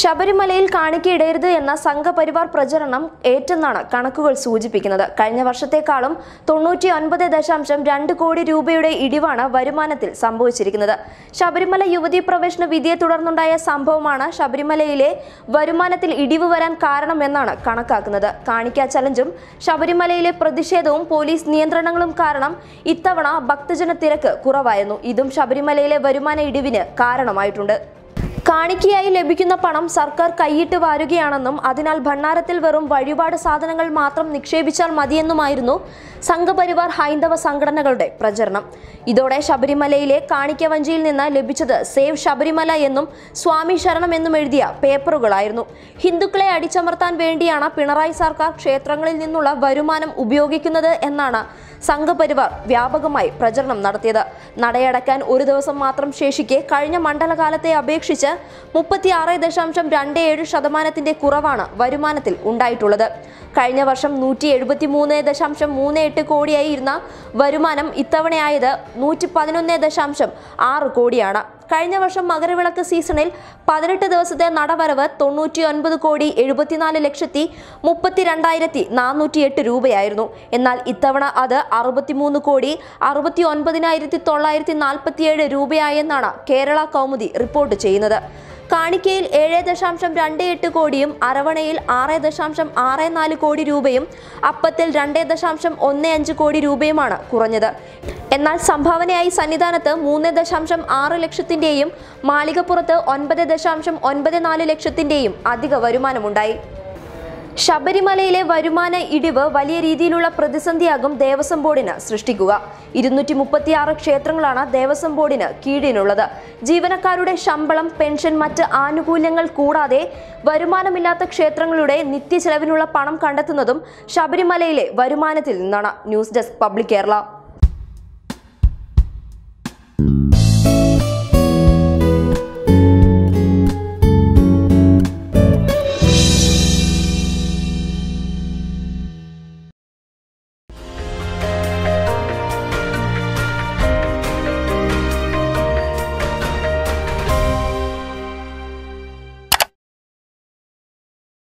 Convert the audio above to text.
ശബരിമലയിൽ കാണിക്കയിടരുത് എന്ന സംഘപരിവാർ പ്രചരണം ഏറ്റെന്നാണ് കണക്കുകൾ സൂചിപ്പിക്കുന്നത്. കഴിഞ്ഞ വർഷത്തെക്കാളും തൊണ്ണൂറ്റി ഒൻപത് ദശാംശം രണ്ട് കോടി രൂപയുടെ ഇടിവാണ് വരുമാനത്തിൽ സംഭവിച്ചിരിക്കുന്നത്. ശബരിമല യുവതീ പ്രവേശന വിധിയെ തുടർന്നുണ്ടായ സംഭവമാണ് ശബരിമലയിലെ വരുമാനത്തിൽ ഇടിവ് വരാൻ കാരണമെന്നാണ് കണക്കാക്കുന്നത്. കാണിക്ക ചലഞ്ചും ശബരിമലയിലെ പ്രതിഷേധവും പോലീസ് നിയന്ത്രണങ്ങളും കാരണം ഇത്തവണ ഭക്തജന തിരക്ക് കുറവായിരുന്നു. ഇതും ശബരിമലയിലെ വരുമാന ഇടിവിന് കാരണമായിട്ടുണ്ട്. കാണിക്കയായി ലഭിക്കുന്ന പണം സർക്കാർ കൈയിട്ട് വാരുകയാണെന്നും അതിനാൽ ഭണ്ണാരത്തിൽ വെറും വഴിപാട് സാധനങ്ങൾ മാത്രം നിക്ഷേപിച്ചാൽ മതിയെന്നുമായിരുന്നു സംഘപരിവാർ ഹൈന്ദവ സംഘടനകളുടെ പ്രചരണം. ഇതോടെ ശബരിമലയിലെ കാണിക്കവഞ്ചിയിൽ നിന്ന് ലഭിച്ചത് സേവ് ശബരിമല എന്നും സ്വാമി ശരണം എന്നും എഴുതിയ പേപ്പറുകളായിരുന്നു. ഹിന്ദുക്കളെ അടിച്ചമർത്താൻ വേണ്ടിയാണ് പിണറായി സർക്കാർ ക്ഷേത്രങ്ങളിൽ നിന്നുള്ള വരുമാനം ഉപയോഗിക്കുന്നത് എന്നാണ് സംഘപരിവാർ വ്യാപകമായി പ്രചരണം നടത്തിയത്. നടയടക്കാൻ ഒരു ദിവസം മാത്രം ശേഷിക്കെ കഴിഞ്ഞ മണ്ഡലകാലത്തെ അപേക്ഷിച്ച് മുപ്പത്തിയാറ് ദശാംശം രണ്ട് ഏഴ് ശതമാനത്തിന്റെ കുറവാണ് വരുമാനത്തിൽ ഉണ്ടായിട്ടുള്ളത്. കഴിഞ്ഞ വർഷം നൂറ്റി എഴുപത്തി മൂന്ന് ദശാംശം മൂന്ന് എട്ട് കോടിയായിരുന്ന വരുമാനം ഇത്തവണയായത് നൂറ്റി പതിനൊന്ന് ദശാംശം ആറ് കോടിയാണ്. കഴിഞ്ഞ വർഷം മകരവിളക്ക് സീസണിൽ പതിനെട്ട് ദിവസത്തെ നടവരവ് തൊണ്ണൂറ്റി ഒൻപത് കോടി എഴുപത്തിനാല് ലക്ഷത്തി മുപ്പത്തി രണ്ടായിരത്തി നാനൂറ്റി എട്ട് രൂപയായിരുന്നു. എന്നാൽ ഇത്തവണ അത് അറുപത്തിമൂന്ന് കോടി അറുപത്തി ഒൻപതിനായിരത്തി തൊള്ളായിരത്തി നാൽപ്പത്തിയേഴ് രൂപയായെന്നാണ് കേരള കൗമുദി റിപ്പോർട്ട് ചെയ്യുന്നത്. കാണിക്കയിൽ ഏഴ് ദശാംശം രണ്ട് എട്ട് കോടിയും അരവണയിൽ ആറ് ദശാംശം ആറ് നാല് കോടി രൂപയും അപ്പത്തിൽ രണ്ട് ദശാംശം ഒന്ന് അഞ്ച് കോടി രൂപയുമാണ് കുറഞ്ഞത്. എന്നാൽ സംഭാവനയായി സന്നിധാനത്ത് മൂന്ന് ദശാംശം ആറ് ലക്ഷത്തിന്റെയും മാളികപ്പുറത്ത് ഒൻപത് ദശാംശം ഒൻപത് നാല് ലക്ഷത്തിന്റെയും അധിക വരുമാനമുണ്ടായി. ശബരിമലയിലെ വരുമാന ഇടിവ് വലിയ രീതിയിലുള്ള പ്രതിസന്ധിയാകും ദേവസ്വം ബോർഡിന് സൃഷ്ടിക്കുക. ഇരുന്നൂറ്റി മുപ്പത്തിയാറ് ക്ഷേത്രങ്ങളാണ് ദേവസ്വം ബോർഡിന് കീഴിലുള്ളത്. ജീവനക്കാരുടെ ശമ്പളം പെൻഷൻ മറ്റ് ആനുകൂല്യങ്ങൾ കൂടാതെ വരുമാനമില്ലാത്ത ക്ഷേത്രങ്ങളുടെ നിത്യചെലവിനുള്ള പണം കണ്ടെത്തുന്നതും ശബരിമലയിലെ വരുമാനത്തിൽ നിന്നാണ്. News desk public Kerala.